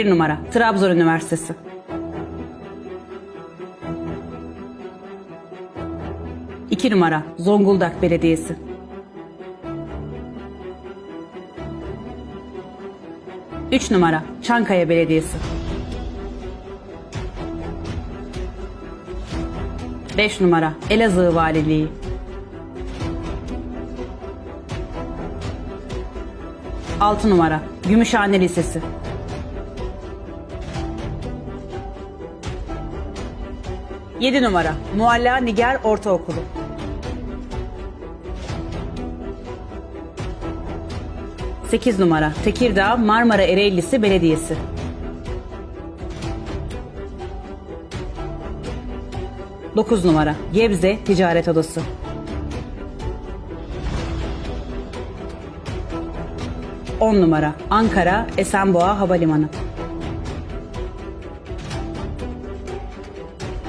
1 numara Trabzon Üniversitesi. İki numara Zonguldak Belediyesi. Üç numara Çankaya Belediyesi. Beş numara Elazığ Valiliği. Altı numara Gümüşhane Lisesi. Yedi numara Mualla Niger Ortaokulu. Sekiz numara Tekirdağ Marmara Ereğlisi Belediyesi. Dokuz numara Gebze Ticaret Odası. 10 numara Ankara Esenboğa Havalimanı.